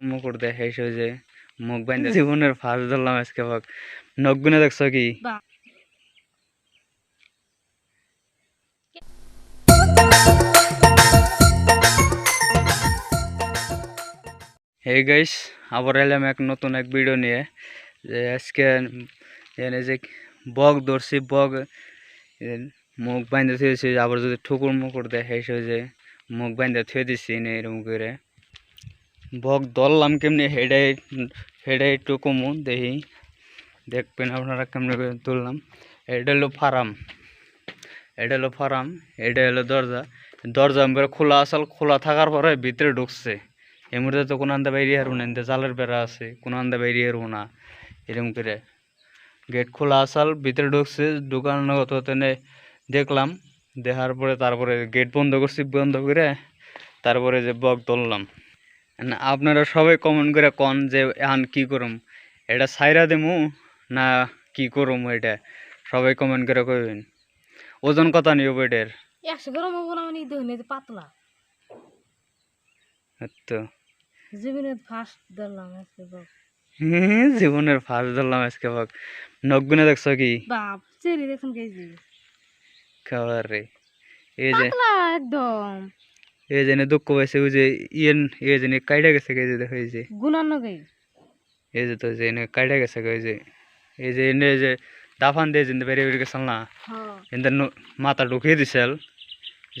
মুকুর দেখে সে যে মুখ বাইন্দে জীবনের ফার্স্ট ধরলাম আজকে ভাগ। নখ গুনে দেখছ কি। হে গাইস আবার এলাম এক নতুন এক ভিডিও নিয়ে। যে আজকে এনে যে বগ ধরছি বগ মুখ বাইন্দে থুয়েছি আবার যদি ঠুকুর মুকুর দেখে সে যে মুখ বাইন্দে থুয়ে দিচ্ছি নে এরকম করে। বগ ধরলাম কেমনি? হেডাই হেডাই একটু কমু, দেখি। দেখবেন আপনারা কেমনি তুললাম। এটা হলো ফার্ম। এটা হলো ফার্ম, এটা হলো দরজা। দরজা এবার খোলা, আসল খোলা থাকার পরে ভিতরে ঢুকছে। এই মুহূর্তে তো কোনো আন্দা বাইরে হারবো না জালের বেড়া আছে, কোনো আন্দা বাইরে হারবো না এরকম করে। গেট খোলা, আসাল ভিতরে ঢুকছে ঢুকানো কত তেনে দেখলাম। দেখার পরে তারপরে গেট বন্ধ করছি, বন্ধ করে তারপরে যে বক না আপনারা সবাই কমেন্ট করে কন যে এখন কি করুম? এটা সাইরা দেমু না কি করুম এটা? সবাই কমেন্ট করে কইবেন। ওজন কত নিব এটার? একশো গ্রাম হব না মানে দেখুন এই পাতলা। তো জীবনে ফার্স্ট ধরলাম আজকে বাপ জীবনের ফার্স্ট ধরলাম আজকে ভাগ নগুনে দেখছ কি? বাপ চেরি দেখুন কেজি খাবার। রে এই যে পাতলা একদম। এই যে দুঃখ পাইছে ওই যে ইয়েন এই যে কাইটা গেছে এই যে দেখো এই যে। গুণান্ন গাই এই যে তো এনে কাইটা গেছে এই যে। এই যে এনে যে দাফান দিয়ে জিন্দে বেরিয়ে বেরিয়ে গেছিল না হ্যাঁ। এদের মাথা ঢুকিয়ে দিছিল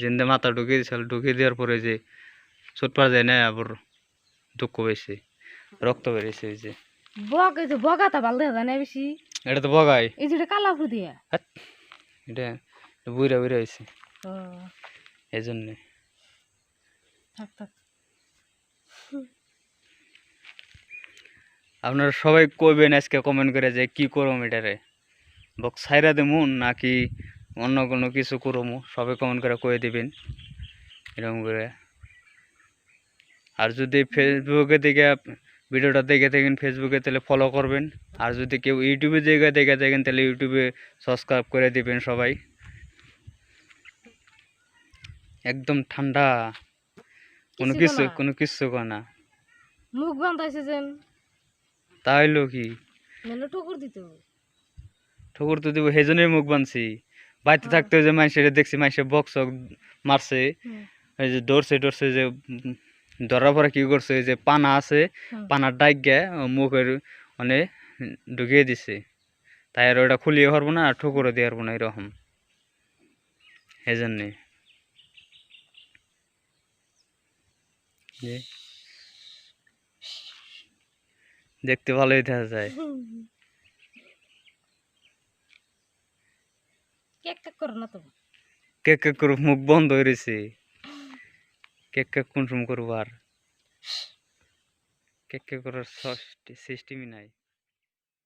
জিন্দে মাথা ঢুকিয়ে দিছিল ঢুকিয়ে দেওয়ার পরে যে পাওয়া যায় না আবার দুঃখ পাইছে রক্ত বেরিয়েছে এই যে। বগ এই যে বগাটা ভালো দেখা যায় না বেশি? এটা তো বগাই। এই যে কালা ফুল এটা বুড়া বুড়া হয়েছে এই জন্যে। থাক আপনারা সবাই কইবেন আজকে কমেন্ট করে যে কি করম এটারে। বক সাইরা দেমু নাকি অন্য কোনো কিছু করমু সবাই কমেন্ট করে কয়ে দিবেন। এরকম করে। আর যদি ফেসবুকে দেখে ভিডিওটা দেখে থাকেন ফেসবুকে তাহলে ফলো করবেন। আর যদি কেউ ইউটিউবে জায়গায় দেখে থাকেন, তাহলে ইউটিউবে সাবস্ক্রাইব করে দিবেন সবাই। একদম ঠান্ডা। কোনো কিছু কোনো কিছু না। মুখ বান্ধাইছে যেন। তাইলো কি? মেলে ঠুকুর দিত ঠকুর তো দিব সেজন্যই মুখ বানছি। বাড়িতে থাকতে যে মানুষের দেখছি মানুষের বক্স মারছে। এই যে দৌড়ছে ডরছে যে ধরার পরে কি করছে এই যে পানা আছে পানার ডাইক গে মুখের মানে ঢুকিয়ে দিছে। তাই আর ওটা খুলিয়ে পারব না আর ঠুকুরও দিয়ে পারব না এরকম। সেজন্যে যে দেখতে ভালোই দেখা যায়। কেক কেক করো না তো। কেক কেক করে মুখ বন্ধ হয়ে রয়েছে। কেক কেক কোন সময় করব আর? কেক কেক করার সিস্টেমই নাই।